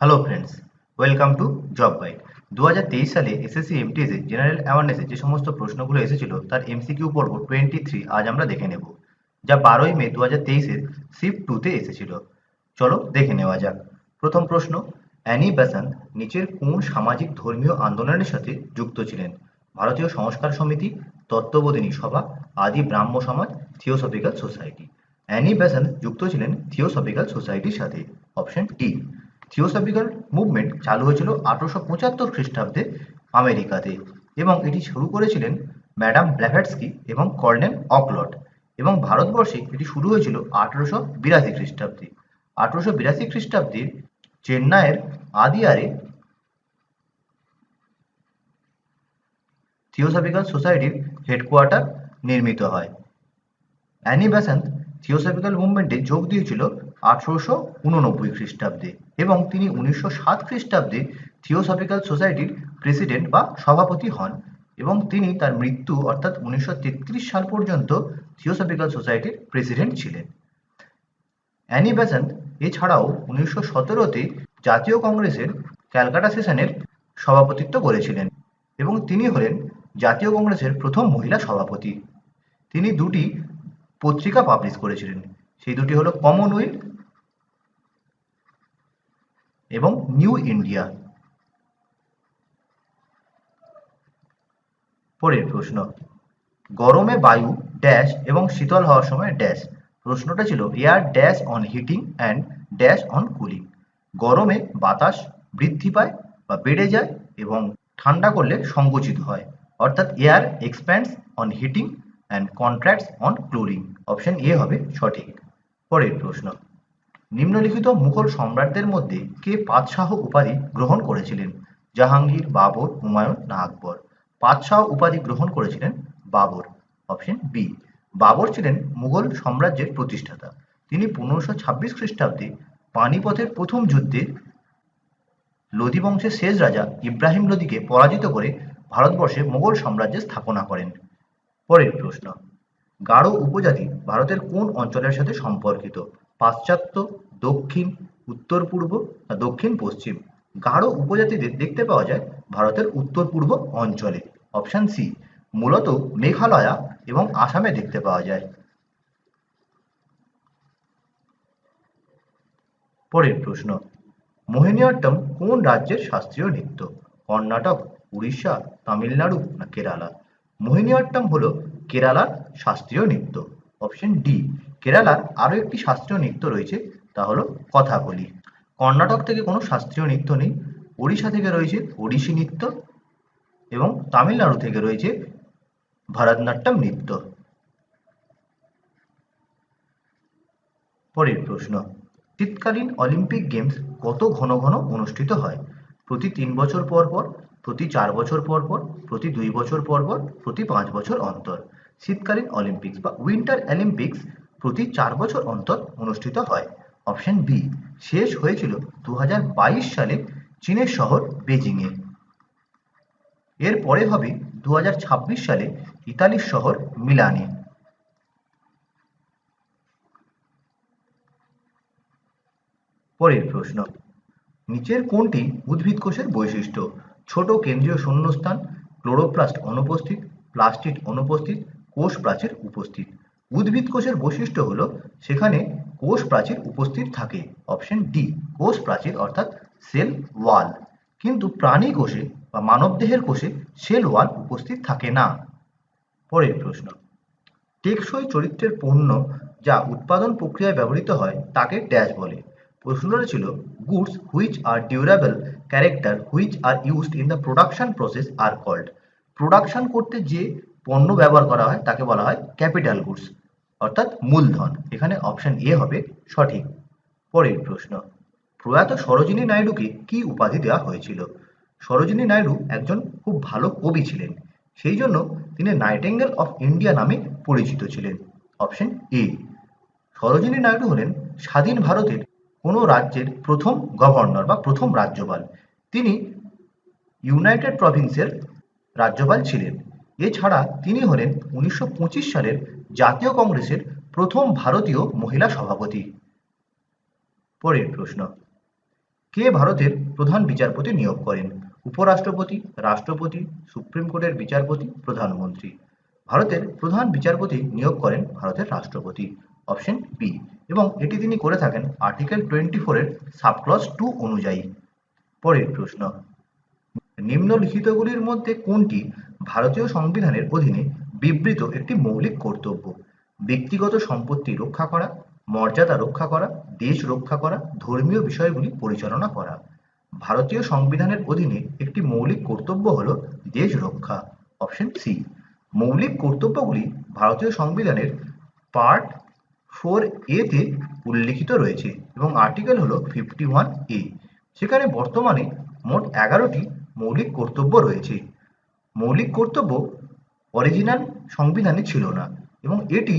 Hello friends welcome to job দুহাজার তেইশ সালে এসএসসি এমটিএস জেনারেল অ্যাওয়ারনেসে যে সমস্ত প্রশ্নগুলো এসেছিল, তার এমসিকিউ পর্ব টোয়েন্টি থ্রি আজ আমরা দেখে নেব, যা বারোই মে দু হাজার তেইশের শিফট টুতে এসেছিল। চলো দেখে নেওয়া যাক। প্রথম প্রশ্ন, অ্যানি বেসান্ত নিচের কোন সামাজিক ধর্মীয় আন্দোলনের সাথে যুক্ত ছিলেন? ভারতীয় সংস্কার সমিতি, তত্ত্ববোধিনী সভা, আদি ব্রাহ্ম সমাজ থিওসফিক্যাল সোসাইটি অ্যানি বেসান্ত যুক্ত ছিলেন থিওসফিক্যাল সোসাইটির সাথে। অপশন ডি থিওসফিক্যাল মুভমেন্ট চালু হয়েছিল আঠারোশো পঁচাত্তর খ্রিস্টাব্দে আমেরিকাতে এবং এটি শুরু করেছিলেন ম্যাডাম ব্ল্যাভাটস্কি এবং কর্নেল অকলট এবং ভারতবর্ষে এটি শুরু হয়েছিল আঠারোশো বিরাশি খ্রিস্টাব্দে। আঠারোশো বিরাশি খ্রিস্টাব্দে চেন্নাইয়ের আদিয়ারে থিওসফিক্যাল সোসাইটির হেডকোয়ার্টার নির্মিত হয়। অ্যানি বেসান্ত থিওসফিক্যাল মুভমেন্টে যোগ দিয়েছিল আঠারোশো উননব্বই খ্রিস্টাব্দে এবং তিনি উনিশশো সাত খ্রিস্টাব্দে থিওসফিক্যাল সোসাইটির প্রেসিডেন্ট বা সভাপতি হন এবং তিনি তার মৃত্যু অর্থাৎ উনিশশো তেত্রিশ সাল পর্যন্ত থিওসফিক্যাল সোসাইটির প্রেসিডেন্ট ছিলেন। অ্যানি বেসান্ত এছাড়াও উনিশশো সতেরোতে জাতীয় কংগ্রেসের ক্যালকাটা সেশনের সভাপতিত্ব করেছিলেন এবং তিনি হলেন জাতীয় কংগ্রেসের প্রথম মহিলা সভাপতি। তিনি দুটি পত্রিকা পাবলিশ করেছিলেন। সেই দুটি হলো কমনওয়েলথ এবং নিউ ইন্ডিয়া। পরের প্রশ্ন, গরমে বায়ু ড্যাশ এবং শীতল হওয়ার সময় ড্যাশ? প্রশ্নটা ছিল, air dash on heating and dash on cooling. গরমে বাতাস বৃদ্ধি পায় বা বেড়ে যায় এবং ঠান্ডা করলে সংকুচিত হয়। অর্থাৎ air expands on heating and contracts on cooling option A হবে সঠিক। পরের প্রশ্ন নিম্নলিখিত মুঘল সম্রাটদের মধ্যে কে পাতশাহ উপাধি গ্রহণ করেছিলেন? জাহাঙ্গীর, বাবর, হুমায়ুন, না আকবর? পাতশাহ উপাধি গ্রহণ করেছিলেন বাবর। অপশন বি, বাবর ছিলেন মুঘল সাম্রাজ্যের প্রতিষ্ঠাতা। তিনি পনেরোশো ছাব্বিশ খ্রিস্টাব্দে পানিপথের প্রথম যুদ্ধে লোধি বংশের শেষ রাজা ইব্রাহিম লোদিকে পরাজিত করে ভারতবর্ষে মোগল সাম্রাজ্যের স্থাপনা করেন। পরের প্রশ্ন, গারো উপজাতি ভারতের কোন অঞ্চলের সাথে সম্পর্কিত? পাশ্চাত্য দক্ষিণ, উত্তর পূর্ব না দক্ষিণ পশ্চিম। গাঢ় উপজাতিদের দেখতে পাওয়া যায় ভারতের উত্তর পূর্ব অঞ্চলে। অপশন সি মূলত মেঘালয়া এবং আসামে দেখতে পাওয়া যায়। পরের প্রশ্ন মোহিনীঅট্টম কোন রাজ্যের শাস্ত্রীয় নৃত্য? কর্ণাটক, উড়িষ্যা, তামিলনাড়ু না কেরালা? মোহিনীঅট্টম হল কেরালার শাস্ত্রীয় নৃত্য। অপশন ডি কেরালার আরও একটি শাস্ত্রীয় নৃত্য রয়েছে তা হলো কথাকলি কর্ণাটক থেকে কোনো শাস্ত্রীয় নৃত্য নেই। ওড়িশা থেকে রয়েছে ওড়িশি নৃত্য এবং তামিলনাড়ু থেকে রয়েছে ভারতনাট্যম নৃত্য। পরের প্রশ্ন, শীতকালীন অলিম্পিক গেমস কত ঘন ঘন অনুষ্ঠিত হয়? প্রতি তিন বছর পর পর, প্রতি চার বছর পর পর, প্রতি দুই বছর পর পর, প্রতি পাঁচ বছর অন্তর। শীতকালীন অলিম্পিক্স বা উইন্টার অলিম্পিক্স প্রতি চার বছর অন্তর অনুষ্ঠিত হয়। অপশন বি, শেষ হয়েছিল দু হাজার বাইশ সালে চীনের শহর বেজিংয়ে এর পরে হবে দু সালে ইতালির শহর মিলানে। পরের প্রশ্ন, নিচের কোনটি উদ্ভিদ কোষের বৈশিষ্ট্য? ছোট কেন্দ্রীয় শূন্যস্থান, ক্লোরোপ্লাস্ট অনুপস্থিত, প্লাস্টিড অনুপস্থিত কোষ প্রাচীর উপস্থিত। উদ্ভিদ কোষের বৈশিষ্ট্য হলো সেখানে কোষ প্রাচীর উপস্থিত থাকে অপশন ডি কোষ প্রাচীর অর্থাৎ সেল ওয়াল কিন্তু প্রাণী কোষে বা মানবদেহের কোষে সেল ওয়াল উপস্থিত থাকে না। পরের প্রশ্ন, টেকসই চরিত্রের পণ্য যা উৎপাদন প্রক্রিয়ায় ব্যবহৃত হয় তাকে ড্যাশ বলে। প্রশ্নটা ছিল, goods, which are durable character, which are used in the production process are called. Production করতে যে পণ্য ব্যবহার করা হয় তাকে বলা হয় ক্যাপিটাল গুডস। অর্থাৎ মূলধন। এখানে অপশন এ হবে সঠিক। পরের প্রশ্ন, প্রয়াত সরোজিনী নাইডুকে কি উপাধি দেওয়া হয়েছিল? সরোজিনী নাইডু একজন খুব ভালো কবি ছিলেন। সেই জন্য তিনি নাইটেঙ্গেল অফ ইন্ডিয়া নামে পরিচিত ছিলেন। অপশন এ সরোজিনী নাইডু হলেন স্বাধীন ভারতের কোনো রাজ্যের প্রথম গভর্নর বা প্রথম রাজ্যপাল। তিনি ইউনাইটেড প্রভিন্সের রাজ্যপাল ছিলেন। এছাড়া তিনি হলেন উনিশশো পঁচিশ সালের জাতীয় কংগ্রেসের প্রথম ভারতীয় মহিলা সভাপতি। পরের প্রশ্ন, কে ভারতের প্রধান বিচারপতি নিয়োগ করেন? উপরাষ্ট্রপতি, রাষ্ট্রপতি, সুপ্রিম কোর্টের বিচারপতি, প্রধানমন্ত্রী। ভারতের প্রধান বিচারপতি নিয়োগ করেন ভারতের রাষ্ট্রপতি। অপশন বি এবং এটি তিনি করে থাকেন আর্টিকেল টোয়েন্টি ফোরের সাবক্লস টু অনুযায়ী। পরের প্রশ্ন, নিম্নলিখিতগুলির মধ্যে কোনটি ভারতীয় সংবিধানের অধীনে বিবৃত একটি মৌলিক কর্তব্য। ব্যক্তিগত সম্পত্তি রক্ষা করা, মর্যাদা রক্ষা করা, দেশ রক্ষা করা, ধর্মীয় বিষয়গুলি পরিচালনা করা। ভারতীয় সংবিধানের অধীনে একটি মৌলিক কর্তব্য হল দেশ রক্ষা, অপশন সি। মৌলিক কর্তব্যগুলি ভারতীয় সংবিধানের পার্ট ফোর এ তে উল্লিখিত রয়েছে এবং আর্টিকেল হলো ফিফটি ওয়ান এ। সেখানে বর্তমানে মোট এগারোটি মৌলিক কর্তব্য রয়েছে। মৌলিক কর্তব্য অরিজিনাল সংবিধানে ছিল না এবং এটি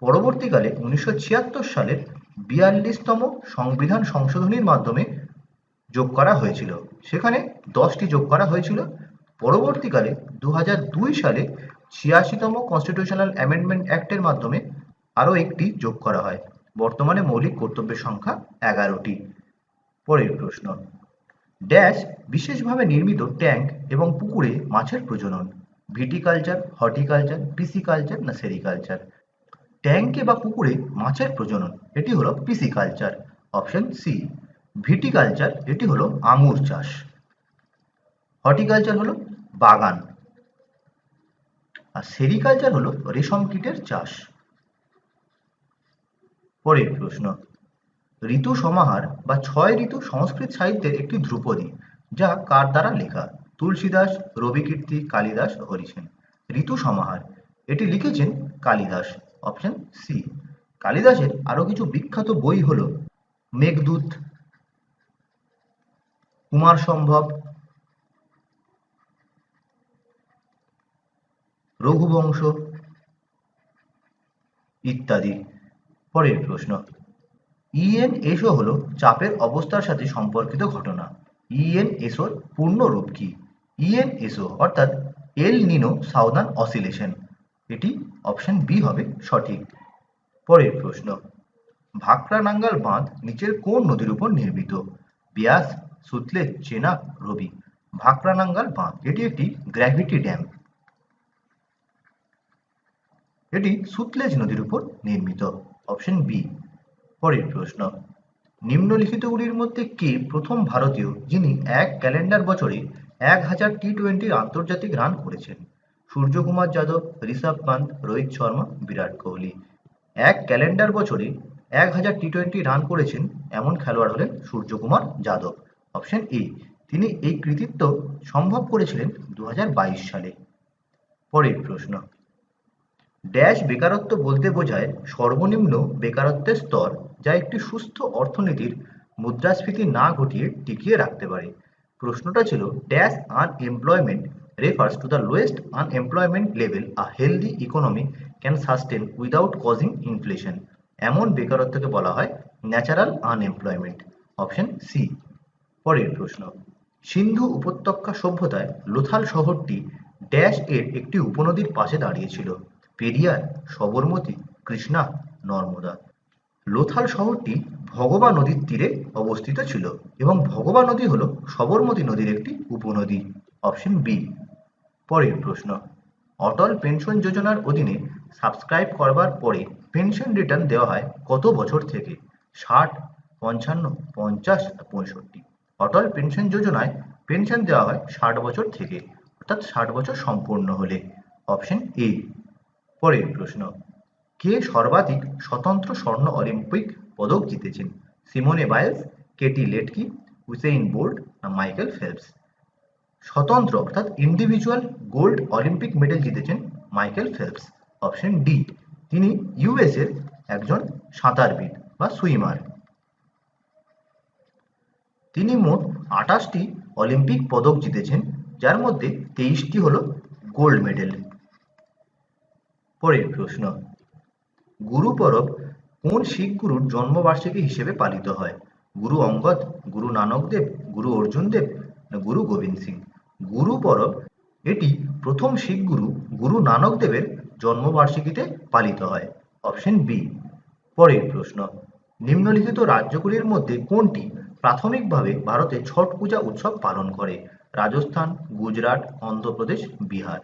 পরবর্তীকালে উনিশশো ছিয়াত্তর সালের বিয়াল্লিশতম সংবিধান সংশোধনীর মাধ্যমে যোগ করা হয়েছিল। সেখানে দশটি যোগ করা হয়েছিল। পরবর্তীকালে দু সালে ছিয়াশিতম কনস্টিটিউশনাল অ্যামেন্ডমেন্ট অ্যাক্টের মাধ্যমে আরও একটি যোগ করা হয়। বর্তমানে মৌলিক কর্তব্যের সংখ্যা এগারোটি। পরের প্রশ্ন। ড্যাশ বিশেষভাবে নির্মিত ট্যাঙ্ক এবং পুকুরে মাছের প্রজনন, ভিটিকালচার, হর্টিকালচার, পিসিকালচার না সেরিকালচার। ট্যাঙ্কে বা পুকুরে মাছের প্রজনন, এটি হলো পিসিকালচার, অপশন সি। ভিটিকালচার, এটি হলো আঙুর চাষ। হর্টিকালচার হলো বাগান। আর সেরিকালচার হলো রেশম কীটের চাষ। পরের প্রশ্ন ঋতু সমাহার বা ছয় ঋতু সংস্কৃত সাহিত্যের একটি ধ্রুপদী, যা কার দ্বারা লেখা? তুলসীদাস রবিকীর্তি কালিদাস হরিসেন ঋতু সমাহার। এটি লিখেছেন কালিদাস অপশন সি কালিদাসের আরও কিছু বিখ্যাত বই হল মেঘদূত কুমার সম্ভব, রঘুবংশ ইত্যাদি। পরের প্রশ্ন। ইএনএসও হলো চাপের অবস্থার সাথে সম্পর্কিত ঘটনা। ইএনএসওর পূর্ণ রূপ কি? ইএনএসও অর্থাৎ এল নিনো সাউদার্ন অসিলেশন। এটি অপশন বি হবে সঠিক। পরের প্রশ্ন ভাকরা নাঙ্গাল বাঁধ নিচের কোন নদীর উপর নির্মিত? ব্যাস সুতলেজ চেনা, রবি। ভাকরা নাঙ্গাল বাঁধ, এটি একটি গ্র্যাভিটি ড্যাম। এটি সুতলেজ নদীর উপর নির্মিত। অপশন বি পরের প্রশ্ন। নিম্নলিখিতগুলির মধ্যে কে প্রথম ভারতীয় যিনি এক ক্যালেন্ডার বছরে এক হাজার টি টোয়েন্টির আন্তর্জাতিক রান করেছেন? সূর্যকুমার যাদব, ঋষভ পান্ত, রোহিত শর্মা, বিরাট কোহলি। এক ক্যালেন্ডার বছরে এক হাজার টি টোয়েন্টি রান করেছেন এমন খেলোয়াড় হলেন সূর্যকুমার যাদব। অপশন এ, তিনি এই কৃতিত্ব সম্ভব করেছিলেন দু হাজার বাইশ সালে। পরের প্রশ্ন, ড্যাশ বেকারত্ব বলতে বোঝায় সর্বনিম্ন বেকারত্বের স্তর। যা একটি সুস্থ অর্থনীতির মুদ্রাস্ফীতি না ঘটিয়ে টিকিয়ে রাখতে পারে। প্রশ্নটা ছিল dash unemployment refers to the lowest unemployment level a healthy economy can sustain without causing inflation. এমন বেকারত্বকে বলা হয় ন্যাচারাল আনএমপ্লয়মেন্ট অপশন সি পরের প্রশ্ন। সিন্ধু উপত্যকা সভ্যতায় লোথাল শহরটি ড্যাশ এর একটি উপনদীর পাশে দাঁড়িয়েছিল। পেরিয়ার, সবরমতী, কৃষ্ণা, নর্মদা। লোথাল শহরটি ভগবা নদীর তীরে অবস্থিত ছিল এবং ভগবা নদী হল সবরমতী নদীর একটি উপনদী। অপশন বি পরের প্রশ্ন। অটল পেনশন যোজনার অধীনে সাবস্ক্রাইব করবার পরে পেনশন রিটার্ন দেওয়া হয় কত বছর থেকে? ষাট, পঞ্চান্ন, পঞ্চাশ পঁয়ষট্টি। অটল পেনশন যোজনায় পেনশন দেওয়া হয় ষাট বছর থেকে, অর্থাৎ ষাট বছর সম্পূর্ণ হলে। অপশন এ পরের প্রশ্ন। কে সর্বাধিক স্বতন্ত্র স্বর্ণ অলিম্পিক পদক জিতেছেন? Simone Biles, Katie Ledecky Usain Bolt না মাইকেল ফেলপস? স্বতন্ত্র অর্থাৎ ইন্ডিভিজুয়াল গোল্ড অলিম্পিক মেডেল জিতেছেন মাইকেল ফেলপস। অপশন ডি তিনি ইউএস এর একজন সাঁতারবিদ বা সুইমার তিনি মোট আঠাশটি অলিম্পিক পদক জিতেছেন, যার মধ্যে তেইশটি হল গোল্ড মেডেল পরের প্রশ্ন গুরু পরব কোন শিখ গুরুর জন্মবার্ষিকী হিসেবে পালিত হয়? গুরু অঙ্গদ, গুরু নানক দেব, গুরু অর্জুন দেব, না গুরু গোবিন্দ সিং? গুরু পরব এটি প্রথম শিখ গুরু গুরু নানক দেবের জন্মবার্ষিকীতে পালিত হয়। অপশন বি, পরের প্রশ্ন। নিম্নলিখিত রাজ্যগুলির মধ্যে কোনটি প্রাথমিকভাবে ভারতে ছট পূজা উৎসব পালন করে? রাজস্থান, গুজরাট, অন্ধ্রপ্রদেশ, বিহার।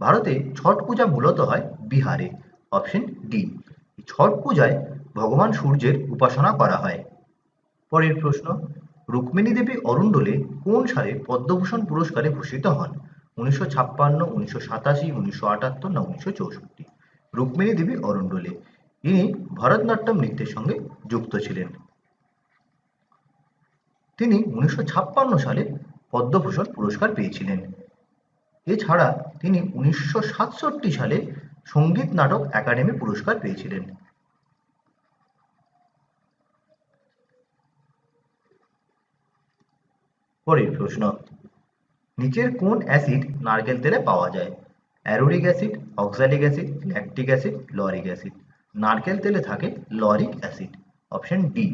ভারতে ছট পূজা মূলত হয় বিহারে। অপশন ডি ছট পূজায় ভগবান সূর্যের উপাসনা করা হয়। পরের প্রশ্ন, রুক্মিণী দেবী অরুণ্ডলে কোন সালে পদ্মভূষণ পুরস্কারে ভূষিত হন? উনিশশো ছাপ্পান্ন, উনিশশো সাতাশি, উনিশশো আটাত্তর না উনিশশো চৌষট্টি? রুক্মিণী দেবী অরুণ্ডলে ইনি ভরতনাট্যম নৃত্যের সঙ্গে যুক্ত ছিলেন। তিনি উনিশশো ছাপ্পান্ন সালে পদ্মভূষণ পুরস্কার পেয়েছিলেন। এছাড়া তিনি উনিশশো সাতষট্টি সালে সংগীত নাটক একাডেমি পুরস্কার পেয়েছিলেন। পরের প্রশ্ন, নিচের কোন অ্যাসিড নারকেল তেলে পাওয়া যায়? অ্যারোরিক acid, oxalic acid, lactic acid, lauric acid. নারকেল তেলে থাকে লরিক অ্যাসিড। Option D.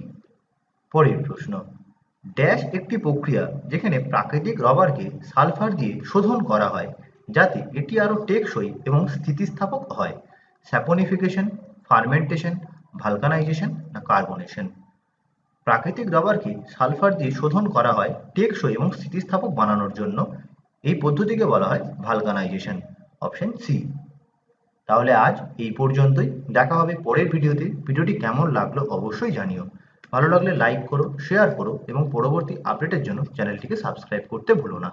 পরের প্রশ্ন, ড্যাশ একটি প্রক্রিয়া যেখানে প্রাকৃতিক রবারকে সালফার দিয়ে শোধন করা হয়। যাতে এটি আরও টেকসই এবং স্থিতিস্থাপক হয়। স্যাপনিফিকেশন, ফার্মেন্টেশন, ভালকানাইজেশন না কার্বনেশন। প্রাকৃতিক রাবারকে সালফার দিয়ে শোধন করা হয় টেকসই এবং স্থিতিস্থাপক বানানোর জন্য। এই পদ্ধতিকে বলা হয় ভালকানাইজেশন, অপশন সি। তাহলে আজ এই পর্যন্তই। দেখা হবে পরের ভিডিওতে। ভিডিওটি কেমন লাগল অবশ্যই জানিও। ভালো লাগলে লাইক করো, শেয়ার করো এবং পরবর্তী আপডেটের জন্য চ্যানেলটিকে সাবস্ক্রাইব করতে ভুলো না।